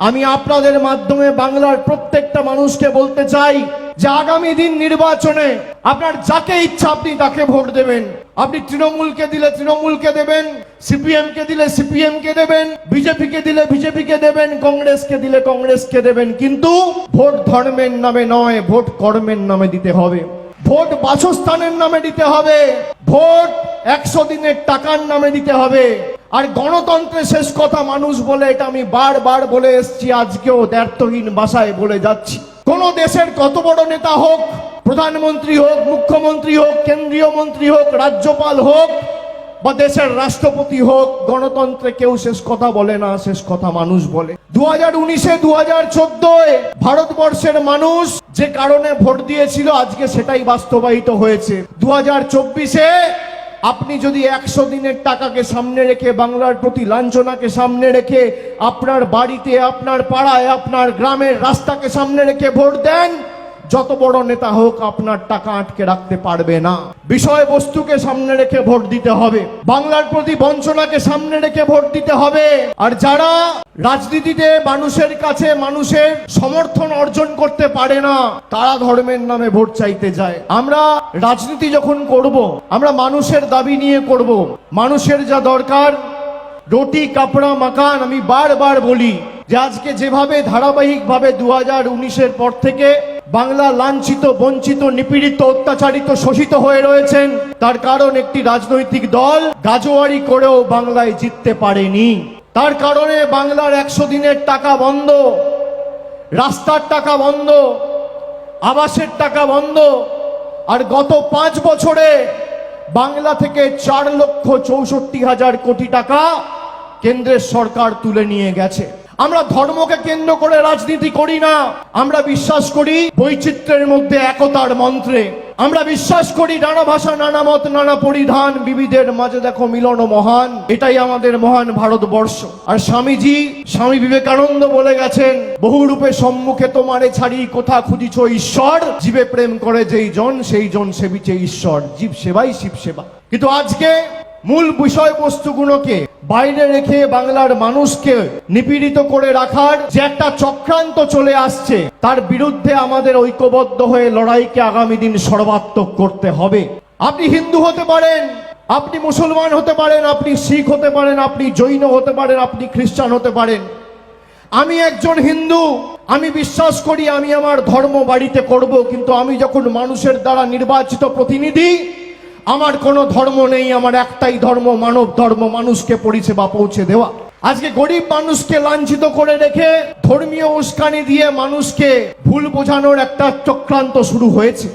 আমি আপনাদের মাধ্যমে বাংলার প্রত্যেকটা মানুষকে বলতে চাই যে আগামী দিন নির্বাচনে আপনার যাকে ইচ্ছা আপনি তাকে ভোট দেবেন। আপনি তৃণমূলকে দিলে তৃণমূলকে দেবেন সিপিএম কে দিলে সিপিএম কে দেবেন বিজেপি কে দিলে বিজেপি কে দেবেন, কংগ্রেসকে দিলে কংগ্রেসকে দেবেন। কিন্তু ভোট ধর্মের নামে নয়, ভোট কর্মের নামে দিতে হবে। ভোট বাসস্থানের নামে দিতে হবে। ভোট একশো দিনের টাকার নামে দিতে হবে। আর গণতন্ত্রের শেষ কথা মানুষ বলে, এটা আমি বারবার বলে এসেছি, আজকেও দ্ব্যর্থহীন ভাষায় বলে যাচ্ছি। কোন দেশের কত বড় নেতা হোক, প্রধানমন্ত্রী হোক, মুখ্যমন্ত্রী হোক, কেন্দ্রীয় মন্ত্রী হোক, রাজ্যপাল হোক, বা দেশের রাষ্ট্রপতি হোক, গণতন্ত্রে কেউ শেষ কথা বলে না, শেষ কথা মানুষ বলে। দু হাজার উনিশে দু হাজার চোদ্দয় ভারতবর্ষের মানুষ যে কারণে ভোট দিয়েছিল, আজকে সেটাই বাস্তবায়িত হয়েছে। দু হাজার চব্বিশে আপনি যদি একশো দিনের টাকাকে সামনে রেখে, বাংলার প্রতি লাঞ্ছনাকে সামনে রেখে, আপনার বাড়িতে, আপনার পাড়ায়, আপনার গ্রামের রাস্তাকে সামনে রেখে ভোট দেন যত বড় নেতা হোক আপনার টাকা আটকে রাখতে পারবে না। বিষয়বস্তুকে সামনে রেখে ভোট দিতে হবে। বাংলার প্রতি বঞ্চনাকে সামনে রেখে ভোট দিতে হবে। আর যারা রাজনীতিতে মানুষের কাছে মানুষের সমর্থন অর্জন করতে পারে না, তারা ধর্মের নামে ভোট চাইতে যায়। আমরা রাজনীতি যখন করব, আমরা মানুষের দাবি নিয়ে করব। মানুষের যা দরকার, রুটি, কাপড়া মাকান আমি বারবার বলি যে আজকে যেভাবে ধারাবাহিকভাবে দু হাজার উনিশের পর থেকে বাংলা লাঞ্ছিত, বঞ্চিত, নিপীড়িত, অত্যাচারিত, শোষিত হয়ে রয়েছেন। তার কারণ একটি রাজনৈতিক দল গাজোয়ারি করেও বাংলায় জিততে পারেনি। তার কারণে বাংলার একশো দিনের টাকা বন্ধ, রাস্তার টাকা বন্ধ, আবাসের টাকা বন্ধ। আর গত পাঁচ বছরে বাংলা থেকে চার লক্ষ চৌষট্টি হাজার কোটি টাকা কেন্দ্রের সরকার তুলে নিয়ে গেছে। আমরা ধর্মকে কেন্দ্র করে রাজনীতি করি না। আমরা বিশ্বাস করি বৈচিত্র্যের মধ্যে একতার মন্ত্রে। আমরা বিশ্বাস করি নানা ভাষা, নানা মত, নানা পরিধান বিবিধের মাঝে দেখো মিলন মহান। এটাই আমাদের মহান ভারতবর্ষ। আর স্বামীজি, স্বামী বিবেকানন্দ বলে গেছেন, বহু রূপে সম্মুখে তোমারে ছাড়ি কোথা খুঁজিছ ঈশ্বর? জীবে প্রেম করে যেই জন, সেই জন সেবিছে ঈশ্বর। জীব সেবাই শিব সেবা। কিন্তু আজকে মূল বিষয়বস্তুগুলোকে বাইরে রেখে বাংলার মানুষকে নিপীড়িত করে রাখার যে একটা চক্রান্ত চলে আসছে, তার বিরুদ্ধে আমাদের ঐক্যবদ্ধ হয়ে লড়াইকে আগামী দিন সর্বাত্মক করতে হবে। আপনি হিন্দু হতে পারেন, আপনি মুসলমান হতে পারেন, আপনি শিখ হতে পারেন, আপনি জৈন হতে পারেন, আপনি খ্রিস্টান হতে পারেন। আমি একজন হিন্দু, আমি বিশ্বাস করি আমি আমার ধর্ম বাড়িতে করব, কিন্তু আমি যখন মানুষের দ্বারা নির্বাচিত প্রতিনিধি আমার কোনো ধর্ম নেই, আমার একটাই ধর্ম, মানব ধর্ম, মানুষকে পরিষেবা পৌঁছে দেওয়া। আজকে গরিব মানুষকে লাঞ্ছিত করে রেখে ধর্মীয় উস্কানি দিয়ে মানুষকে ভুল বোঝানোর একটা চক্রান্ত শুরু হয়েছে।